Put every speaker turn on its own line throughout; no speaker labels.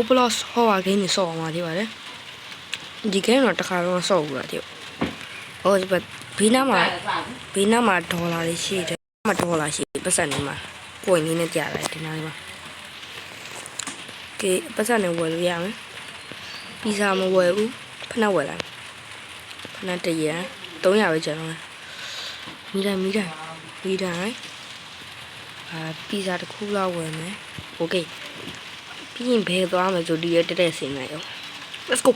Roblox ဟောပါဂိမ်းနေဆော့အောင်ပါသေးပါတယ်ဒီဂိမ်းတော့တစ်ခါတော့ဆော့ဘူးလားတိဟိုဒီဘက်ဘေးနားမှာဘေးနားမှာဒေါ်လာလေးရှိတယ်မှာဒေါ်လာရှိတယ်ပတ်စံနေမှာကိုယ်နည်းနဲ့ကြားလိုက်ဒီနားလေးမှာကဲပတ်စံနေဝယ်လို့ရမယ်ပီဇာမဝယ်ဘူးဖနက်ဝယ်လိုက်ဖနက်တရံ300ပဲကျန်တော့မယ်မိတိုင်းမိတိုင်းမိတိုင်းအာပီဇာတစ်ခုလောက်ဝယ်မယ်โอเค ပြီးရင်ဘယ်သွားမလဲဆိုဒီရတက်တက်ဆင်းလိုက်ရော let's go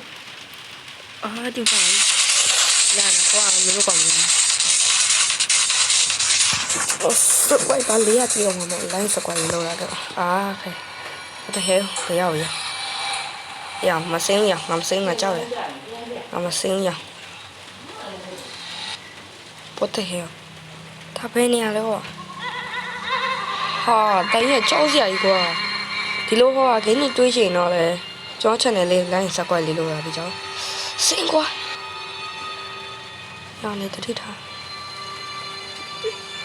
အာဒီပါလာနာကွာမလို့ကောင်းနေအော်စကွိုင်ပါလေးရပြောမှာမလိုင်းစကွိုင်လောက်လာတော့အာခဲ what the hell ဘယ်ရောက်ရရမစင်းရမစင်းငါကြောက်ရမစင်းရ what the hell ဒါဘယ်နေရလဲဟောဟာတိုင်ရကြောက်စရာကြီးကွာ ဒီလိုဟောဂိမ်းနဲ့တွေးချင်တော့လေကျွန်တော် channel လေး line subscribe လေးလုပ်ရပြီကျွန်တော်စင်ကွာရောင်းနေတတိထား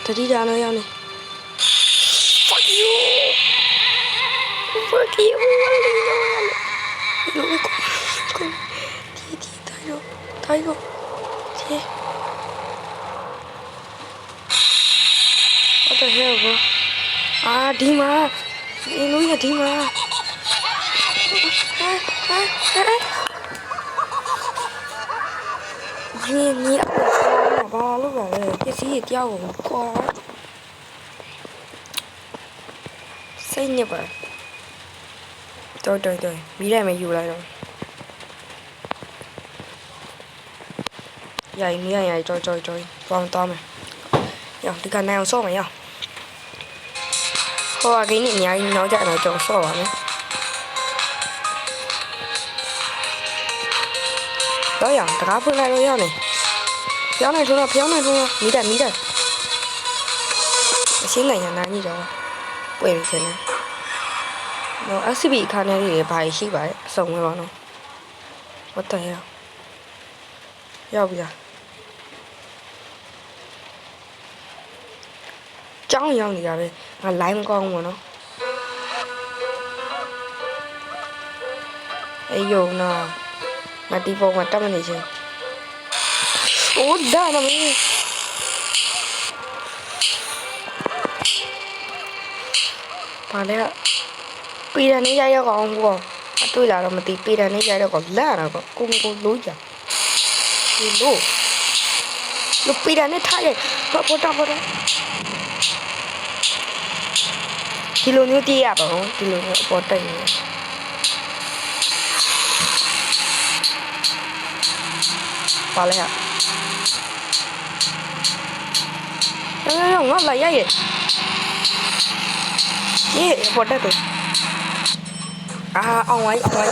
တတိထားတော့ရောင်းနေ fuck you fuck you လို့ကိုကိုဒီဒီတိုင်းတော့တိုင်းတော့ဒီ what the hell bro အာဒီမှာ အင်းလို့ရဒီမှာဒီမြေအပေါ်ဘာလို့ပါလဲပစ္စည်းတယောက်ကိုကွာစိတ်ညစ်ပါတော်တော်တော်မိရမယ်ယူလိုက်တော့ရိုင်မိရရိုင်ကြောကြောကြောပေါင်းတော့မယ်ရောဒီကနိုင်အောင်ဆော့မယ်ရော ဟိုအကိန်းနဲ့အများကြီးနောက်ကြတော့ကျွန်တော်ဆော့ပါမယ်တော့ရအောင်တကားဖွင့်လိုက်လို့ရနေပြောင်းနေဆိုတော့ပြောင်းနေဆိုတော့မိတယ်မိတယ်အရှင်းနိုင်ရနာကြီးတော့ပွင့်နေတယ်နော် SCP ခါနေလေးတွေဘာရှိပါလဲအစုံပဲပါနော် what the hell ရောက်ပြီလား ကြောင်းရောက်နေတာပဲငါ line မကောင်းဘူးပေါ့နော်အေးယုံနာငါဒီပုံမှာတက်မနေချင်းအိုးဒါနမေးပါလေပေရနေရရောက်အောင်ဘောအတွေ့လာတော့မသိပေရနေရရောက်တော့လာတော့ကိုကိုလို့ကြဒီလို့လို့ပေရနေထားရပေါ်ပေါ်တော့ပေါ်တော့ဒီလိုမျိုးပြေးရပါဘူးဒီလိုမျိုးအပေါ်တ က်နေပါလေဟာရောရောငါလာရရဲ့ဒီအပေါ်တက်တယ်အာအောင်ဝိုင်းအော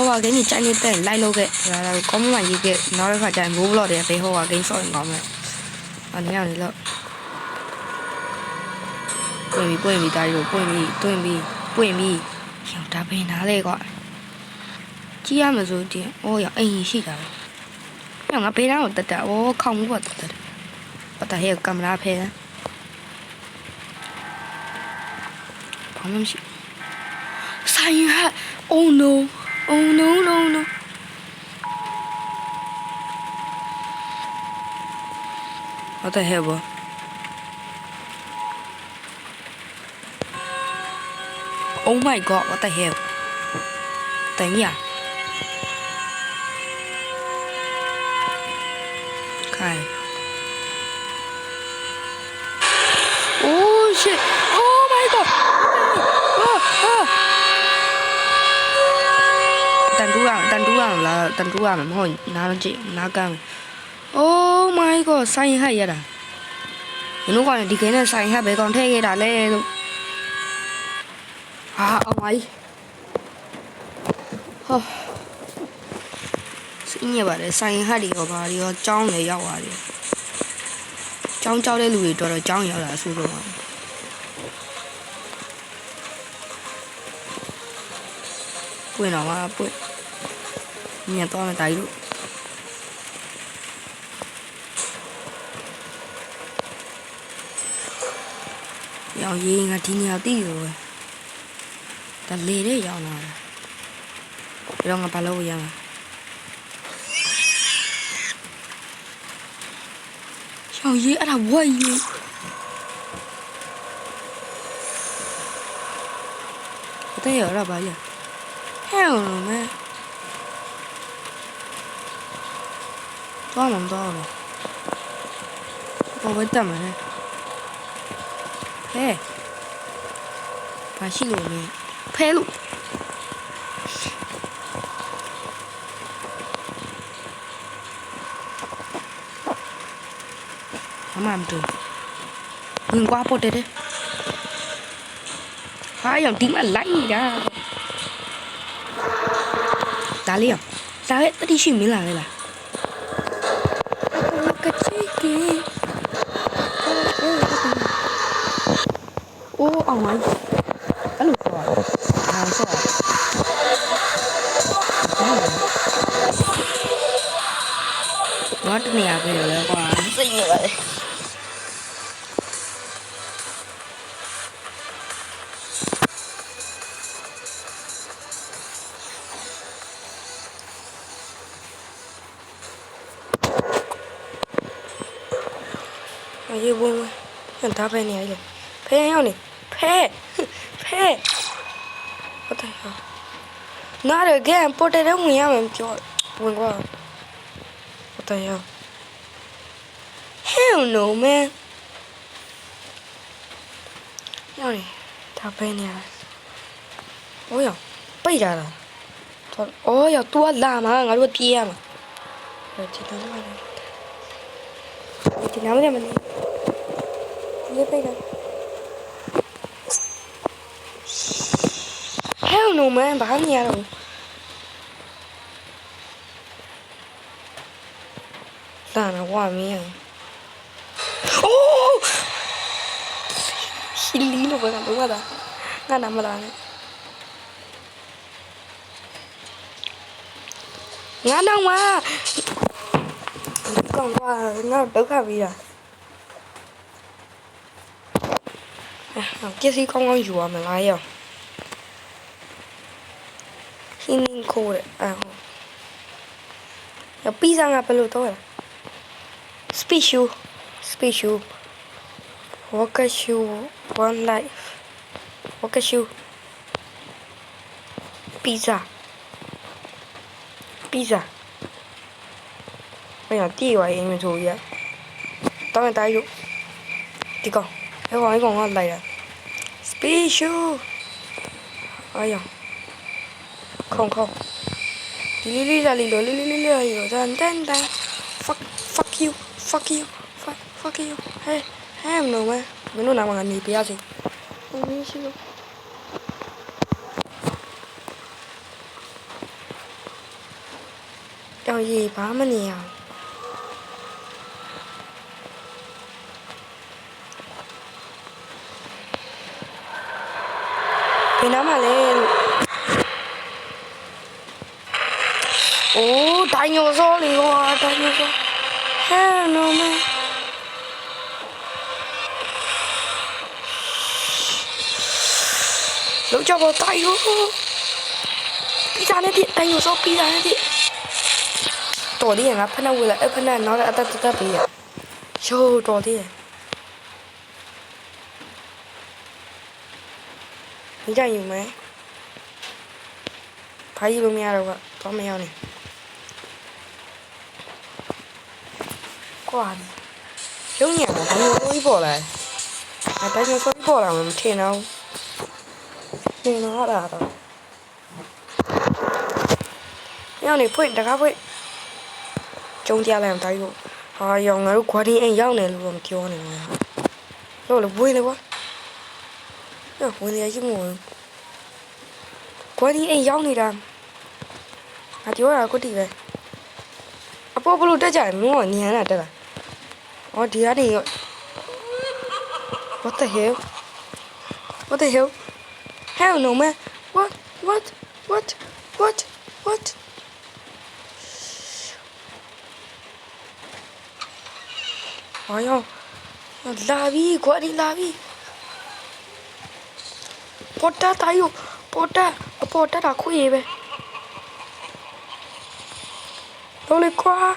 င်ဝိုင်းအောင်ဝိုင်းပတ်စံကူရောနန်းနန်းဟိုကဂိမ်းကြီးကြိုက်နေတဲ့လိုက်လို့ခဲ့ဒါဒါကောမမရေးခဲ့နောက်တစ်ခါကျရင်မိုးဘလော့တွေဘေးဟိုကဂိမ်းဆော့ရင်ကောင်းမယ်အနေရလေလို့ပွင့်ပြီးပွင့်ပြီးတားလို့ပွင့်ပြီးတွင်းပြီးပွင့်ပြီးရောဒါဘယ်နားလဲကွာကြည့်ရမစို့ဒီအိုးရအိမ်ကြီးရှိတာပဲညငါဘေးနားကိုတက်တက်အိုးခေါင်းမှုကတက်တက်ပတ်တာဟဲကင်မရာဖဲဘာမှမရှိဆိုင်ရ oh no Oh no no no. What the hell, bro? Oh my god, what the hell? Tính à? Okay. တန်တူးရတန်တူးရလားတန်တူးရမှာမဟုတ်နားကြည့်နားကမ်း Oh my god ဆိုင်ဟက်ရတာမင်းတို့ကလည်းဒီကိန်းနဲ့ဆိုင်ဟက်ပဲကောင်ထည့်ခဲ့တာလဲလို့ဟာအောင်ပါ E ဟောစိညစ်ပါတယ်ဆိုင်ဟက်တွေရောဘာတွေရောကြောင်းလေရောက်ပါတယ်ကြောင်းကြောက်တဲ့လူတွေတော်တော်ကြောင်းရောက်လာအဆူဆုံးပါပွင့်တော့မှာပွင့် မြန်သွားမယ်ဒါကြီးတို့ရောင်ရေးငါဒီနေရာတိရောပဲဒါလေတဲ့ရောင်လာတာပြီးတော့ငါဘာလုပ်ရမလဲရောင်ရေးအဲ့ဒါဝိုက်ရေးတဲ့ရော်တော့ပါလေဟဲ့လို့မဲ သွားမှမသွားဘူးဘောဝတ်တမ်းမယ်ဟဲ့ဘာရှိလို့လဲဖဲလို့အမှန်တူဝင်ကွာပို့တယ်ဟာရောက်ဒီမှာလိုက်နေတာဒါလေးရောက်ဒါရဲ့တတိရှိမင်းလာလေလား အိုးအောင်မအဲ့လိုဆိုတော့ဒါဆိုတော့တနေရာပဲလေကွာစိတ်နေပါလေအေးဝင်ဝင်ဟန်ဒါပဲနေရလေဖဲရောက်နေ Pay. Pay. What the hell? Not again. Put it on me. I'm pure. What the hell? Hell no, man. Yoni. That pain is. Oh yeah. Pay that. Oh yeah. Tu la ma. I'm gonna pay ma. Rồi chị nói với anh Chị nói với mình đi Giúp đây rồi no man, ဘာနေရတော့လာနော်ဝါမင်းအိုးရှီလီလိုပဲကတော့ဘာသာငါနာမလာနဲ့ငါနောက်မှာကောင်ကငါဒုက္ခပြီးတာအဲ့ကိစ္စကောင်းကောင်းယူရမလားရော 흰 고래 아 야, 삐상아 별로 더워 스피슈 스피슈 워크슈 원 라이프 워크슈 피자 피자 그냥 띠와의 이름이 좋으야 다음에 다이요 이거 이거 이거 이거 라이라 스피슈 아야 không không. Đi đi là đi lo đi đi đi đi li tan tan tan fuck fuck you fuck you fuck fuck you. Hey hey em nồng mày mình nôn nào mà ngàn nhịp bia gì không biết chứ. Đâu gì bá mà nhiều thì nó mà lên. ရီဘာမနေအောင်ဘယ်နားမှာလဲလို့အိုးဒိုင်နိုဆောလေးကွာဒိုင်နိုဆောဟဲ့နော်မလောက်ကြပါတိုင်ရောပြီးသားနဲ့ဒီဒိုင်နိုဆောပြီးသားနဲ့ဒီတော်လေးငါဖက်နှက်ဝေးလာအဖက်နှက်နောက်အတက်တက်ပြီးရရိုးတော်လေးမိကြယူမယ်ဖားယူလို့မရတော့ကတော့မရောက်နေ ကွာရုံညာဘာလို့လို့ပေါ်လာအဲတိုင်းမျိုးဆိုပေါ်လာမှမထင်တော့ထင်တော့တာတော့ရောက်နေဖွင့်တကားဖွင့်ကျုံတရားလိုက်အောင်တိုင်းလို့ဟာရောင်ငါတို့ခွာတင်းအိမ်ရောက်နေလို့တော့မပြောနေဘူးလို့လို့ဘွေးလေကွာရောဝင်ရရှိမို့ခွာတင်းအိမ်ရောက်နေတာငါပြောတာကိုတည်ပဲအပေါ်ဘလို့တက်ကြတယ်မင်းကညံတာတက်လာ Oh, Daddy. What the hell? What the hell? Hell no, man. What? What? What? What? What? Oh, Voyons. Lavi, quoi les lavi? Porta tayo. Porta. Porta la couille, ben. Dans le quoi?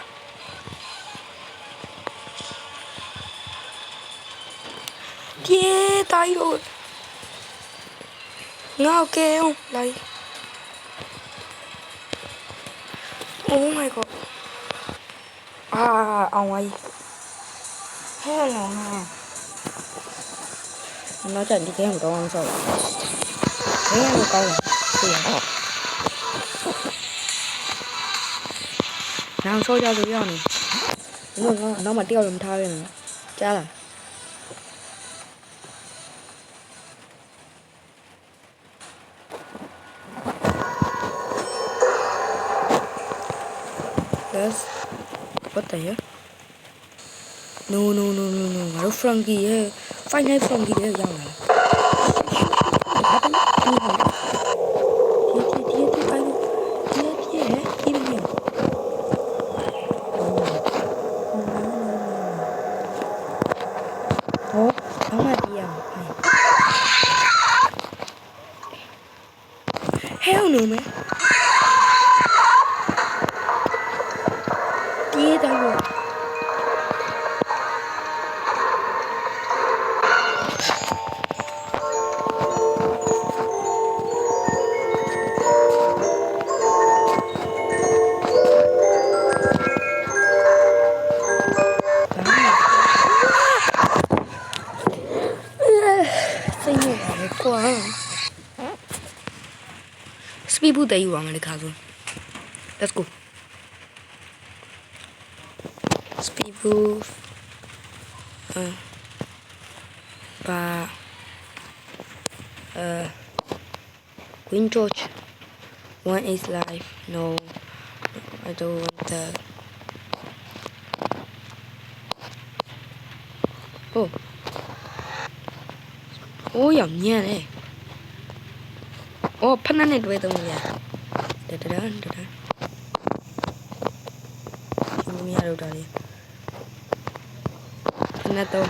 Yeah, tay rồi ngao ok không? Đây. Oh my god À, ông ấy. Hello Nó à. chạy đi theo một con ăn rồi. Thế một con này Tiền thật Nào, xôi cho tụi con Đúng rồi, nó mà tiêu làm thay này. Cha là guys. What the hell? No, no, no, no, no. Baru from here. Finally from here. Yang mana? Hell no, man. aku ah. Sepibu dah iwang ni kau. Let's go. Sepibu. Ah. Pa. Uh. Queen George. One is life. No. I don't want that. Oh. ။အိုးရောင်ညံ့တယ်။အော်ဖက်နဲ့တွဲသုံးရ။တတတတတ။ဒီမရတော့တာလေ။ဖက်နဲ့သုံး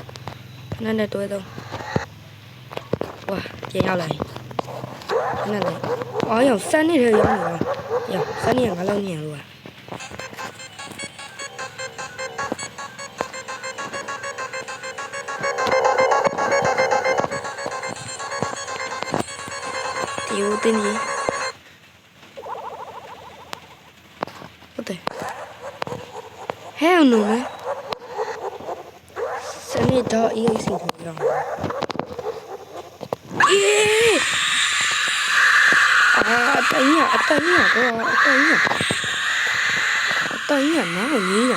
။ဖက်နဲ့တွဲသုံး။ဝါပြန်ရောက်လာ။ဖက်နဲ့။အော်ရောင်စမ်းနေတယ်ရောင်။ရောင်စမ်းနေရငါလောက်ညံ့လို့ပါ။ 이거 뜨니 어때? 해요 놈을 쌤이 더 이길 수 있는 거야 아, 아따 이냐 아따 이냐 와 아따 이냐 아따 이냐 나가 이냐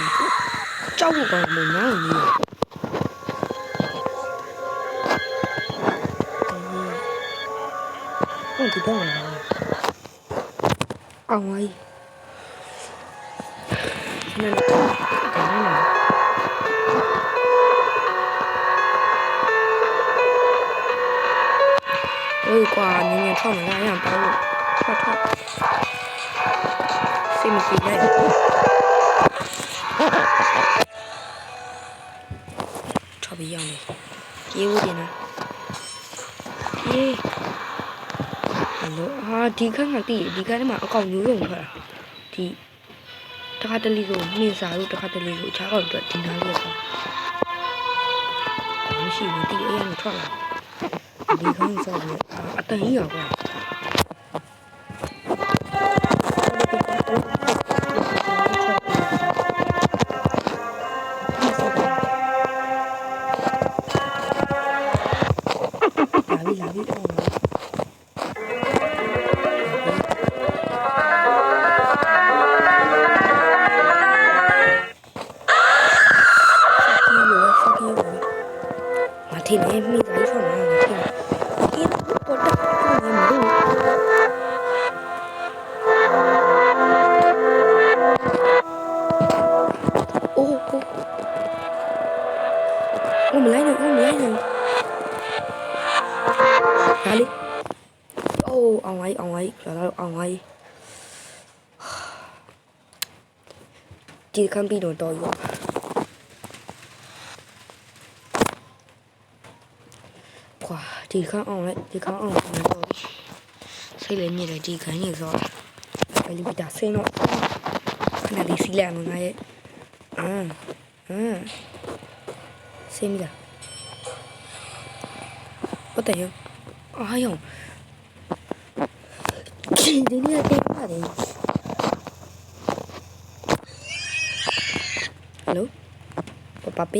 짜고가 뭐 나가 이냐 어디 봐. 아와이. 그냥 그냥. 왜 이거 아니면 처음에 그냥 바로 차차. 쌤이 기다려. Chubby yummy. Yielding. Yeah. လိုဟာဒီခန်းကတည်ဒီခန်းထဲမှာအကောင်မျိုးလုံးခါဒီတခါတလေကိုမြင်စာလို့တခါတလေကိုအခြားကောင်တို့တင်ထားလို့ဆိုမရှိဘူးဒီအရင်ထွက်လာဒီခန်းစောက်ပြီးအတန်ကြီးရောက် တော့အောင်ဝိုင်းဒီကံပြီးတော့တော်ရောကွာဒီကံအောင်လိုက်ဒီကံအောင်လိုက်တော့စိတ်လည်းညစ်တယ်ဒီကံညစ်ဆိုအလီတာဆင်းတော့ခဏလေးစီးလိုက်အောင်ငါရဲ့အမ်အမ်ဆင်းပြီလား What the hell? အာယောဒီဒီနေ့ တေးပါတယ် Hello? Papa P?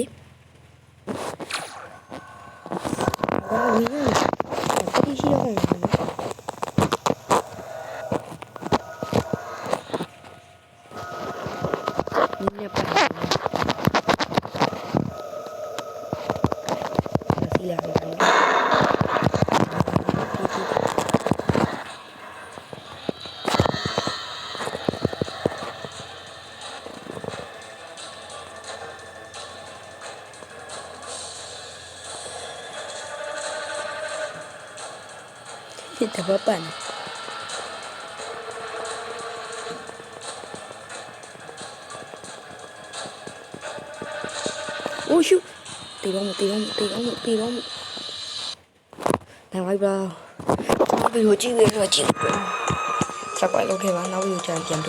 xin thử bóp bẩn ui chú tì bông một tì bông một tì bông một tì bông nào ai bro nó bị hồi chi về rồi chị. Sao gọi ok bạn nó bị hồi trời chèm tôi